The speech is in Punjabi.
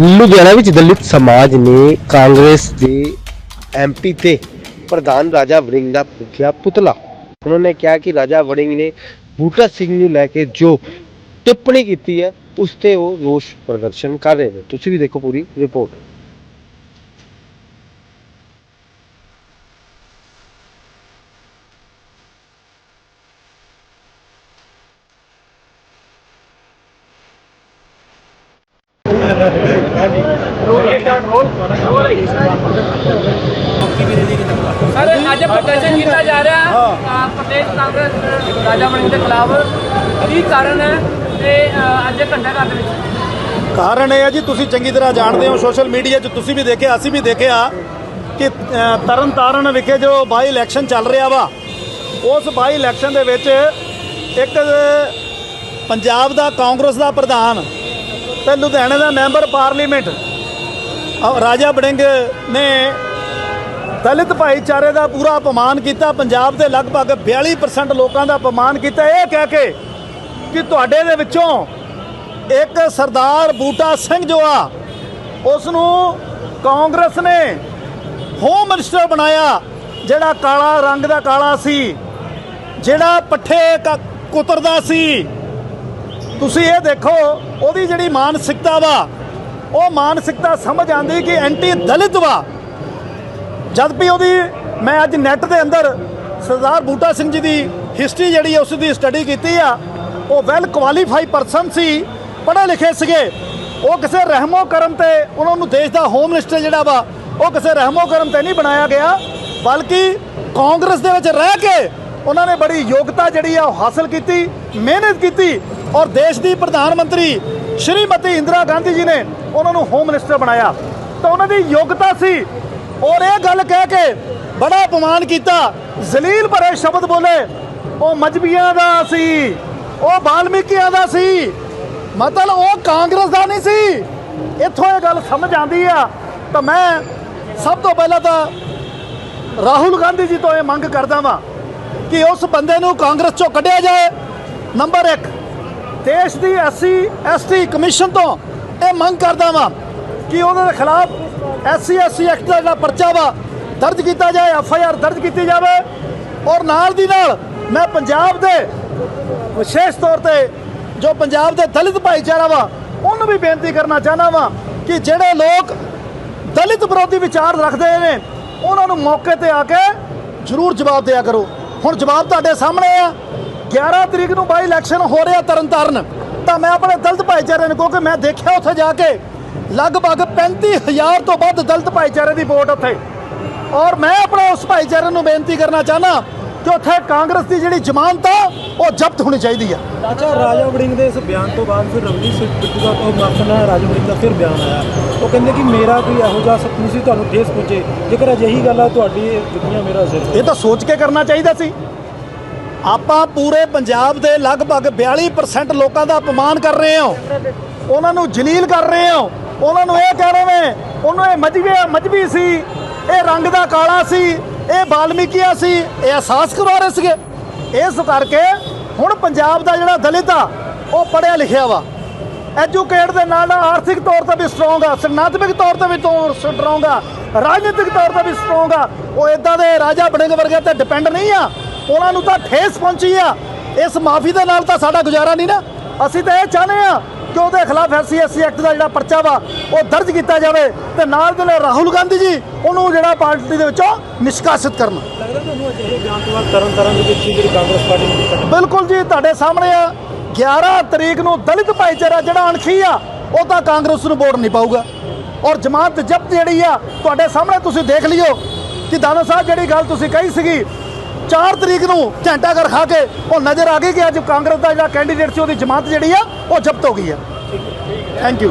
ਲੁਧਿਆਣਾ ਵਿੱਚ ਦਲਿਤ ਸਮਾਜ ਨੇ ਕਾਂਗਰਸ ਦੇ ਐਮਪੀ ਤੇ ਪ੍ਰਧਾਨ ਰਾਜਾ ਵੜਿੰਗ ਦਾ ਫੂਕਿਆ ਪੁਤਲਾ। ਉਹਨਾਂ ਨੇ ਕਿਹਾ ਕਿ ਰਾਜਾ ਵੜਿੰਗ ਨੇ ਬੂਟਾ ਸਿੰਘ ਨੂੰ ਲੈ ਕੇ ਜੋ ਟਿੱਪਣੀ ਕੀਤੀ ਹੈ, ਉਸ ਤੇ ਉਹ ਰੋਸ ਪ੍ਰਦਰਸ਼ਨ ਕਰ ਰਹੇ ਨੇ। ਤੁਸੀਂ ਵੀ ਦੇਖੋ ਪੂਰੀ ਰਿਪੋਰਟ। ਸਰ ਅੱਜ ਪ੍ਰਦਰਸ਼ਨ ਕੀਤਾ ਜਾ ਰਿਹਾ ਹੈ। ਅ, ਪ੍ਰਦੇਸ਼ ਕਾਂਗਰਸ ਰਾਜਾ ਮਣੀ ਦੇ ਖਿਲਾਫ ਕੀ ਕਾਰਨ ਹੈ ਤੇ ਅ, ਅੱਜ ਘੰਟਾ ਘਰ ਦੇ ਵਿੱਚ। ਕਾਰਨ ਇਹ ਹੈ ਜੀ ਤੁਸੀਂ ਚੰਗੀ ਤਰ੍ਹਾਂ ਜਾਣਦੇ ਹੋ ਸੋਸ਼ਲ ਮੀਡੀਆ 'ਚ ਤੁਸੀਂ ਵੀ ਦੇਖਿਆ ਅਸੀਂ ਵੀ ਦੇਖਿਆ ਕਿ ਅ, ਤਰਨ ਤਾਰਨ ਵਿਖੇ ਜੋ ਬਾਈ ਇਲੈਕਸ਼ਨ ਚੱਲ ਰਿਹਾ ਵਾ ਉਸ ਬਾਈ ਇਲੈਕਸ਼ਨ ਦੇ ਵਿੱਚ ਇੱਕ ਪੰਜਾਬ ਦਾ ਕਾਂਗਰਸ ਦਾ ਪ੍ਰਧਾਨ ਤੇ ਲੁਧਿਆਣੇ ਦਾ ਮੈਂਬਰ ਪਾਰਲੀਮੈਂਟ। ਰਾਜਾ ਬੜਿੰਗ ਨੇ ਦਲਿਤ ਭਾਈਚਾਰੇ ਦਾ ਪੂਰਾ ਅਪਮਾਨ ਕੀਤਾ। ਪੰਜਾਬ ਦੇ ਲਗਭਗ 42% ਲੋਕਾਂ ਦਾ ਅਪਮਾਨ ਕੀਤਾ। ਇਹ ਕਹਿ ਕੇ ਕਿ ਤੁਹਾਡੇ ਦੇ ਵਿੱਚੋਂ ਇੱਕ ਸਰਦਾਰ ਬੂਟਾ ਸਿੰਘ ਜੋ ਆ ਉਸ ਨੂੰ ਕਾਂਗਰਸ ਨੇ ਹੋਮ ਮਿਨਿਸਟਰ ਬਣਾਇਆ, ਜਿਹੜਾ ਕਾਲਾ ਰੰਗ ਦਾ ਕਾਲਾ ਸੀ, ਜਿਹੜਾ ਪੱਠੇ ਕ- ਕੁਤਰਦਾ ਸੀ। ਤੁਸੀਂ ਇਹ ਦੇਖੋ, ਉਹਦੀ ਜਿਹੜੀ ਮਾਨਸਿਕਤਾ ਵਾ, ਉਹ ਮਾਨਸਿਕਤਾ ਸਮਝ ਆਂਦੀ ਕਿ ਐਂਟੀ ਦਲਿਤ ਵਾ। ਜਦ ਵੀ ਉਹਦੀ, ਮੈਂ ਅੱਜ ਨੈਟ ਦੇ ਅੰਦਰ ਸਰਦਾਰ ਬੂਟਾ ਸਿੰਘ ਜੀ ਦੀ ਹਿਸਟਰੀ ਜਿਹੜੀ ਹੈ ਉਸ ਦੀ ਸਟੱਡੀ ਕੀਤੀ ਆ, ਉਹ ਵੈਲ ਕੁਆਲੀਫਾਈ ਪਰਸਨ ਸੀ, ਪੜ੍ਹੇ ਲਿਖੇ ਸੀਗੇ। ਉਹ ਕਿਸੇ ਰਹਿਮੋ ਕਰਮ ਤੇ, ਉਹਨਾਂ ਨੂੰ ਦੇਸ਼ ਦਾ ਹੋਮ ਮਿਨਿਸਟਰ ਜਿਹੜਾ ਵਾ, ਉਹ ਕਿਸੇ ਰਹਿਮੋ ਕਰਮ ਤੇ ਨਹੀਂ ਬਣਾਇਆ ਗਿਆ, ਬਲਕਿ ਕਾਂਗਰਸ ਦੇ ਵਿੱਚ ਰਹਿ ਕੇ ਉਹਨਾਂ ਨੇ ਬੜੀ ਯੋਗਤਾ ਜਿਹੜੀ ਆ, ਉਹ ਹਾਸਲ ਕੀਤੀ, ਮਿਹਨਤ ਕੀਤੀ। ਔਰ ਦੇਸ਼ ਦੀ ਪ੍ਰਧਾਨ ਮੰਤਰੀ ਸ਼੍ਰੀਮਤੀ ਇੰਦਰਾ ਗਾਂਧੀ ਜੀ ਨੇ ਉਹਨਾਂ ਨੂੰ ਹੋਮ ਮਿਨਿਸਟਰ ਬਣਾਇਆ। ਤਾਂ ਉਹਨਾਂ ਦੀ ਯੋਗਤਾ ਸੀ। ਔਰ ਇਹ ਗੱਲ ਕਹਿ ਕੇ ਬੜਾ ਅਪਮਾਨ ਕੀਤਾ। ਜ਼ਲੀਲ ਭਰੇ ਸ਼ਬਦ ਬੋਲੇ। ਉਹ ਮਜਬੀਆਂ ਦਾ ਸੀ। ਉਹ ਬਾਲਮੀਕੀਆਂ ਦਾ ਸੀ। ਮਤਲਬ ਉਹ ਕਾਂਗਰਸ ਦਾ ਨਹੀਂ ਸੀ। ਇੱਥੋਂ ਇਹ ਗੱਲ ਸਮਝ ਆਂਦੀ ਆ। ਤਾਂ ਮੈਂ ਸਭ ਤੋਂ ਪਹਿਲਾਂ ਤਾਂ ਰਾਹੁਲ ਗਾਂਧੀ ਜੀ ਤੋਂ ਇਹ ਮੰਗ ਕਰਦਾ ਵਾਂ ਕਿ ਉਸ ਬੰਦੇ ਨੂੰ ਕਾਂਗਰਸ ਚੋਂ ਕੱਢਿਆ ਜਾਏ। ਨੰਬਰ 1 ਦੇਸ਼ ਦੀ ਐਸਸੀ, ਐਸਟੀ ਕਮਿਸ਼ਨ ਤੋਂ ਇਹ ਮੰਗ ਕਰਦਾ ਵਾਂ ਕਿ ਉਹਨਾਂ ਦੇ ਖਿਲਾਫ ਐਸਸੀ ਐਸਸੀ ਐਕਟ ਦਾ ਜਿਹੜਾ ਪਰਚਾ ਵਾ ਦਰਜ ਕੀਤਾ ਜਾਏ, ਐਫ ਆਈ ਆਰ ਦਰਜ ਕੀਤੀ ਜਾਵੇ ਔਰ ਨਾਲ ਦੀ ਨਾਲ ਮੈਂ ਪੰਜਾਬ ਦੇ ਵਿਸ਼ੇਸ਼ ਤੌਰ ਤੇ ਜੋ ਪੰਜਾਬ ਦੇ ਦਲਿਤ ਭਾਈਚਾਰਾ ਵਾ, ਉਹਨੂੰ ਵੀ ਬੇਨਤੀ ਕਰਨਾ ਚਾਹਨਾ ਵਾਂ ਕਿ ਜਿਹੜੇ ਲੋਕ ਦਲਿਤ ਵਿਰੋਧੀ ਵਿਚਾਰ ਰੱਖਦੇ ਨੇ, ਉਹਨਾਂ ਨੂੰ ਮੌਕੇ ਤੇ ਆ ਕੇ ਜ਼ਰੂਰ ਜਵਾਬ ਦਿਆ ਕਰੋ। ਹੁਣ ਜਵਾਬ ਤੁਹਾਡੇ ਸਾਹਮਣੇ ਆ। 11 ਤਰੀਕ ਨੂੰ ਬਾਈ ਇਲੈਕਸ਼ਨ ਹੋ ਰਿਹਾ ਤਰਨਤਾਰਨ ਤਾਂ ਮੈਂ ਆਪਣੇ ਦਲਿਤ ਭਾਈਚਾਰੇ ਨੂੰ ਕਿਉਂਕਿ ਮੈਂ ਦੇਖਿਆ ਉੱਥੇ ਜਾ ਕੇ ਲਗਭਗ 35000 ਤੋਂ ਵੱਧ ਦਲਿਤ ਭਾਈਚਾਰੇ ਦੀ ਵੋਟ ਉੱਥੇ। ਔਰ ਮੈਂ ਆਪਣੇ ਉਸ ਭਾਈਚਾਰੇ ਨੂੰ ਬੇਨਤੀ ਕਰਨਾ ਚਾਹਨਾ ਕਿ ਉੱਥੇ ਕਾਂਗਰਸ ਦੀ ਜਿਹੜੀ ਜ਼ਮਾਨਤ ਆ ਉਹ ਜ਼ਬਤ ਹੋਣੀ ਚਾਹੀਦੀ ਆ। ਅੱਛਾ ਰਾਜਾ ਵੜਿੰਗ ਦੇ ਇਸ ਬਿਆਨ ਤੋਂ ਬਾਅਦ ਫਿਰ ਰਵਨੀਤ ਸਿੰਘ ਬਿੱਟੂ ਦਾ ਉਹ ਮਾਫਨ ਰਾਜਾ ਵੜਿੰਗ ਦਾ ਫਿਰ ਬਿਆਨ ਆਇਆ। ਉਹ ਕਹਿੰਦੇ ਕਿ ਮੇਰਾ ਕੋਈ ਇਹੋ ਜਿਹਾ ਸਪਨਾ ਸੀ ਤੁਹਾਨੂੰ ਠੇਸ ਪਹੁੰਚੇ ਜੇਕਰ ਅਜਿਹੀ ਗੱਲ ਆ ਤੁਹਾਡੀ ਜੁੱਤੀਆਂ ਮੇਰਾ ਸਿਰ ਇਹ ਤਾਂ ਸੋਚ ਕੇ ਕਰਨਾ ਚਾਹੀਦਾ ਸੀ। ਆਪਾਂ ਪੂਰੇ ਪੰਜਾਬ ਦੇ ਲਗਭਗ 42% ਲੋਕਾਂ ਦਾ ਅਪਮਾਨ ਕਰ ਰਹੇ ਹਾਂ। ਉਹਨਾਂ ਨੂੰ ਜਲੀਲ ਕਰ ਰਹੇ ਹਾਂ। ਉਹਨਾਂ ਨੂੰ ਇਹ ਕਹਿ ਰਹੇ ਨੇ, ਉਹਨੂੰ ਇਹ ਮਜਬੀ ਮਜਬੀ ਸੀ, ਇਹ ਰੰਗ ਦਾ ਕਾਲਾ ਸੀ, ਇਹ ਬਾਲਮੀਕੀਆ ਸੀ, ਇਹ ਅਹਿਸਾਸ ਕਰਵਾ ਰਹੇ ਸੀਗੇ। ਇਸ ਕਰਕੇ ਹੁਣ ਪੰਜਾਬ ਦਾ ਜਿਹੜਾ ਦਲਿਤ ਆ, ਉਹ ਪੜਿਆ ਲਿਖਿਆ ਵਾ। ਐਜੂਕੇਟ ਦੇ ਨਾਲ ਨਾਲ ਆਰਥਿਕ ਤੌਰ ਤੇ ਵੀ ਸਟਰੋਂਗ ਆ ਸੰਨਾਤਮਿਕ ਤੌਰ ਤੇ ਵੀ ਸਟਰੋਂਗ ਆ, ਰਾਜਨੀਤਿਕ ਤੌਰ ਤੇ ਵੀ ਸਟਰੋਂਗ ਆ। ਉਹ ਇਦਾਂ ਦੇ ਰਾਜਾ ਬੜਿੰਗ ਵਰਗੇ ਤੇ ਡਿਪੈਂਡ ਨਹੀਂ ਆ। ਉਹਨਾਂ ਨੂੰ ਤਾਂ ਠੇਸ ਪਹੁੰਚੀ ਆ। ਇਸ ਮਾਫੀ ਦੇ ਨਾਲ ਤਾਂ ਸਾਡਾ ਗੁਜ਼ਾਰਾ ਨਹੀਂ ਨਾ। ਅਸੀਂ ਤਾਂ ਇਹ ਚਾਹੁੰਦੇ ਆ ਕਿ ਉਹਦੇ ਖਿਲਾਫ ਐਸਸੀ ਐਸਸੀ ਐਕਟ ਦਾ ਜਿਹੜਾ ਪਰਚਾ ਵਾ ਉਹ ਦਰਜ ਕੀਤਾ ਜਾਵੇ ਤੇ ਨਾਲ ਦੇ ਨਾਲ ਰਾਹੁਲ ਗਾਂਧੀ ਜੀ ਉਹਨੂੰ ਜਿਹੜਾ ਪਾਰਟੀ ਦੇ ਵਿੱਚੋਂ ਨਿਸ਼ਕਾਸਿਤ ਕਰਨ। ਲੱਗਦਾ ਤੁਹਾਨੂੰ ਅਜਿਹੇ ਬਿਆਨ ਤੋਂ ਬਾਅਦ ਤਰਨ ਤਾਰਨ ਦੇ ਵਿੱਚ ਜਿਹੜੀ ਕਾਂਗਰਸ ਪਾਰਟੀ ਨੂੰ ਬਿਲਕੁਲ ਜੀ ਤੁਹਾਡੇ ਸਾਹਮਣੇ ਆ। 11 ਤਰੀਕ ਨੂੰ ਦਲਿਤ ਭਾਈਚਾਰਾ ਜਿਹੜਾ ਅਣਖੀ ਆ ਉਹ ਤਾਂ ਕਾਂਗਰਸ ਨੂੰ ਵੋਟ ਨਹੀਂ ਪਾਊਗਾ। ਔਰ ਜਮਾਤ ਜ਼ਬਤ ਜਿਹੜੀ ਆ ਤੁਹਾਡੇ ਸਾਹਮਣੇ ਤੁਸੀਂ ਦੇਖ ਲਿਓ ਕਿ ਦਾਨਾ ਸਾਹਿਬ ਜਿਹੜੀ ਗੱਲ ਤੁਸੀਂ ਕਹੀ ਸੀਗੀ 4 ਤਰੀਕ ਨੂੰ ਘੰਟਾ ਘਰ ਖਾ ਕੇ ਉਹ ਨਜ਼ਰ ਆ ਗਈ ਕਿ ਅੱਜ ਕਾਂਗਰਸ ਦਾ ਜਿਹੜਾ ਕੈਂਡੀਡੇਟ ਸੀ ਉਹਦੀ ਜਮਾਤ ਜਿਹੜੀ ਆ, ਉਹ ਜ਼ਬਤ ਹੋ ਗਈ ਆ। Thank you